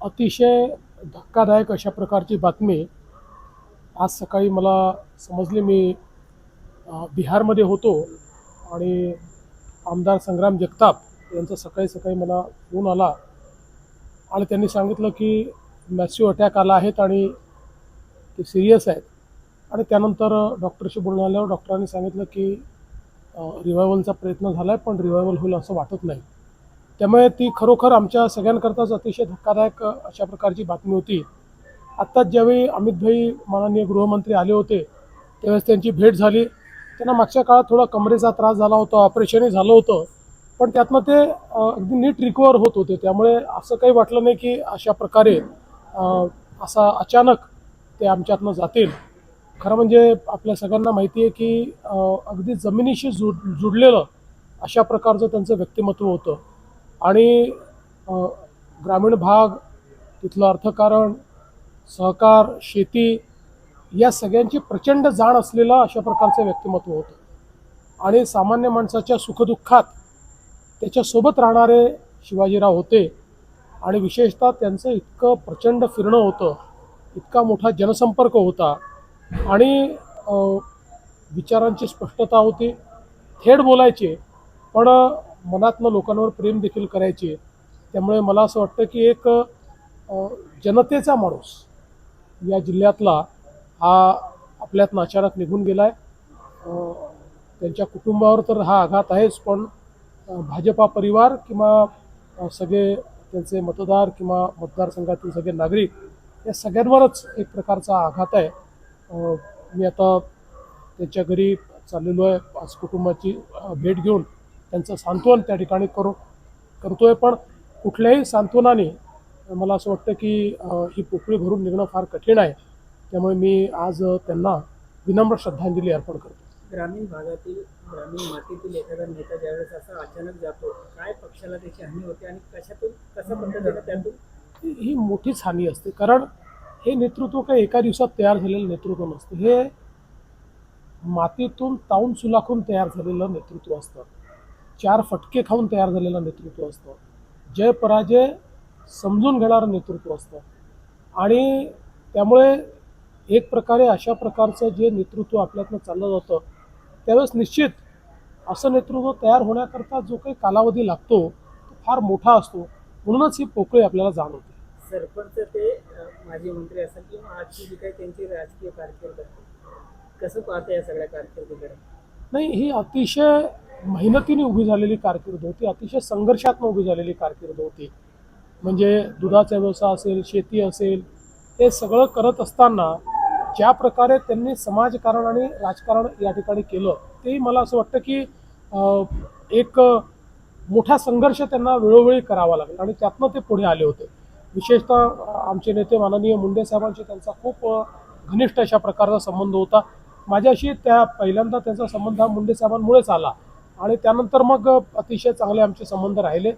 अतिशय धक्कादायक अशा प्रकारची बातमी आज सकाळी मला समजली. मी बिहारमध्ये होतो आणि आमदार संग्राम जगताप यांचा सकाळी सकाळी मला फोन आला. आणि त्यांनी सांगितलं की मॅसिव अटॅक आला आहेत आणि ते सिरियस आहेत. आणि त्यानंतर डॉक्टरशी बोलून आल्यावर डॉक्टरांनी सांगितलं की रिवायवलचा प्रयत्न झाला आहे पण रिवायवल होईल असं वाटत नाही. त्यामुळे ती खरोखर आमच्या सगळ्यांकरताच अतिशय धक्कादायक अशा प्रकारची बातमी होती. आत्ताच ज्यावेळी अमितभाई माननीय गृहमंत्री आले होते त्यावेळेस त्यांची भेट झाली. त्यांना मागच्या काळात थोडा कमरेचा त्रास झाला होता ऑपरेशनही झालं होतं. पण त्यातनं ते अगदी नीट रिकवर होत होते. त्यामुळे असं काही वाटलं नाही की अशा प्रकारे असा अचानक ते आमच्यातनं जातील. खरं म्हणजे आपल्या सगळ्यांना माहिती आहे की अगदी जमिनीशी जुड जुडलेलं अशा प्रकारचं त्यांचं व्यक्तिमत्व होतं. आणि ग्रामीण भाग तिथलं अर्थकारण सहकार शेती या सगळ्यांची प्रचंड जाण असलेलं अशा प्रकारचं व्यक्तिमत्व होतं. आणि सामान्य माणसाच्या सुखदुःखात त्याच्यासोबत राहणारे शिवाजीराव होते. आणि विशेषतः त्यांचं इतकं प्रचंड फिरणं होतं. इतका मोठा जनसंपर्क होता. आणि विचारांची स्पष्टता होती. थेट बोलायचे. पण मनातनं लोकांवर प्रेम देखील करायचे. त्यामुळे मला असं वाटतं की एक जनतेचा माणूस या जिल्ह्यातला हा आपल्यातनं अचानक निघून गेला आहे त्यांच्या कुटुंबावर तर हा आघात आहेच पण भाजपा परिवार किंवा सगळे त्यांचे मतदार किंवा मतदारसंघातील सगळे नागरिक या सगळ्यांवरच एक प्रकारचा आघात आहे. मी आता त्यांच्या घरी चाललेलो आहे. आज कुटुंबाची भेट घेऊन त्यांचं सांत्वन त्या ठिकाणी करू करतोय. पण कुठल्याही सांत्वनाने मला असं वाटतं की ही पोकळी भरून निघणं फार कठीण आहे. त्यामुळे मी आज त्यांना विनम्र श्रद्धांजली अर्पण करतो. ग्रामीण भागातील ग्रामीण मातीतील एखादा नेता ज्यावेळेस असा अचानक जातो काय पक्षाला त्याची हानी होते आणि कशातून कशा पद्धतीने त्यातून? ही ही मोठीच हानी असते. कारण हे नेतृत्व काही एका दिवसात तयार झालेलं नेतृत्व नसतं. हे मातीतून ताऊन सुलाखून तयार झालेलं नेतृत्व असतं. चार फटके खाऊन तयार झालेलं नेतृत्व असतं. जय पराजय समजून घेणारं नेतृत्व असतं. आणि त्यामुळे एक प्रकारे अशा प्रकारचं जे नेतृत्व आपल्यातनं चाललं जातं त्यावेळेस निश्चित असं नेतृत्व तयार होण्याकरता जो काही कालावधी लागतो तो फार मोठा असतो. म्हणूनच ही पोकळी आपल्याला जाणवते. सरपंच ते माजी मंत्री असेल किंवा आजची जी काही त्यांची राजकीय कारकीर्द कसं पाहता या सगळ्या कारकिर्दीकडे? नाही ही अतिशय मेहनतीने उभी झालेली कारकीर्द होती. अतिशय संघर्षातनं उभी झालेली कारकीर्द होती. म्हणजे दुधाचा व्यवसाय असेल शेती असेल हे सगळं करत असताना ज्या प्रकारे त्यांनी समाजकारण आणि राजकारण या ठिकाणी केलं तेही मला असं वाटतं की एक मोठा संघर्ष त्यांना वेळोवेळी करावा लागला आणि त्यातनं ते पुढे आले होते. विशेषतः आमचे नेते माननीय मुंडे साहेबांशी त्यांचा खूप घनिष्ठ अशा प्रकारचा संबंध होता. माझ्याशी त्या पहिल्यांदा त्यांचा संबंध हा मुंडे साहेबांमुळेच आला आणि त्यानंतर मग अतिशय चांगले आमचे संबंध राहिले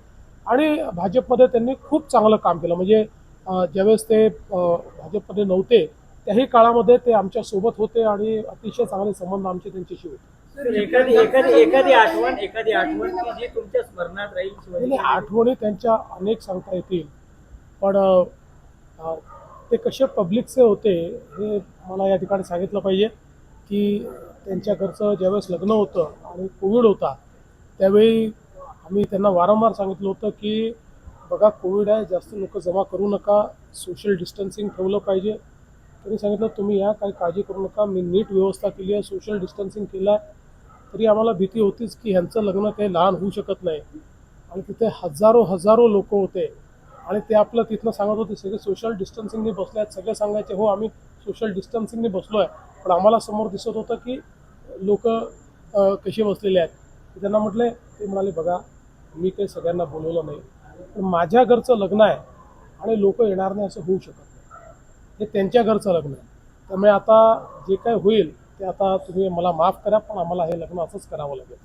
आणि भाजपमध्ये त्यांनी खूप चांगलं काम केलं. म्हणजे ज्यावेळेस ते भाजपमध्ये नव्हते त्याही काळामध्ये ते आमच्यासोबत होते आणि अतिशय चांगले संबंध आमचे त्यांच्याशी होते. तर एखादी एखादी एखादी आठवण एखादी आठवण की जी तुमच्या स्मरणात राहील शिवाजी आठवणी त्यांच्या अनेक सांगता येतील. पण अ, ते कसे पब्लिकचे होते हे मला या ठिकाणी सांगितलं पाहिजे की त्यांच्या घरचं ज्यावेळेस लग्न होतं आणि कोविड होता त्यावेळी आम्ही त्यांना वारंवार सांगितलं होतं की बघा कोविड आहे जास्त लोक जमा करू नका सोशल डिस्टन्सिंग ठेवलं पाहिजे. त्यांनी सांगितलं तुम्ही या काही काळजी करू नका. मी नीट व्यवस्था केली आहे सोशल डिस्टन्सिंग केलं आहे. तरी आम्हाला भीती होतीच की ह्यांचं लग्न काही लहान होऊ शकत नाही. आणि तिथे हजारो हजारो लोक होते. आणि ते आपलं तिथनं सांगत होते सगळे सोशल डिस्टन्सिंगने बसले आहेत. सगळे सांगायचे हो आम्ही सोशल डिस्टन्सिंगने बसलो आहे. पण आम्हाला समोर दिसत होतं की लोक कसे बसलेले आहेत. त्यांना म्हटले ते म्हणाले बघा मी काही सगळ्यांना बोलवलं नाही. पण माझ्या घरचं लग्न आहे आणि लोक येणार नाही असं होऊ शकत. हे त्यांच्या घरचं लग्न आहे. त्यामुळे आता जे काय होईल ते आता तुम्ही मला माफ करा पण आम्हाला हे लग्न असंच करावं लागेल.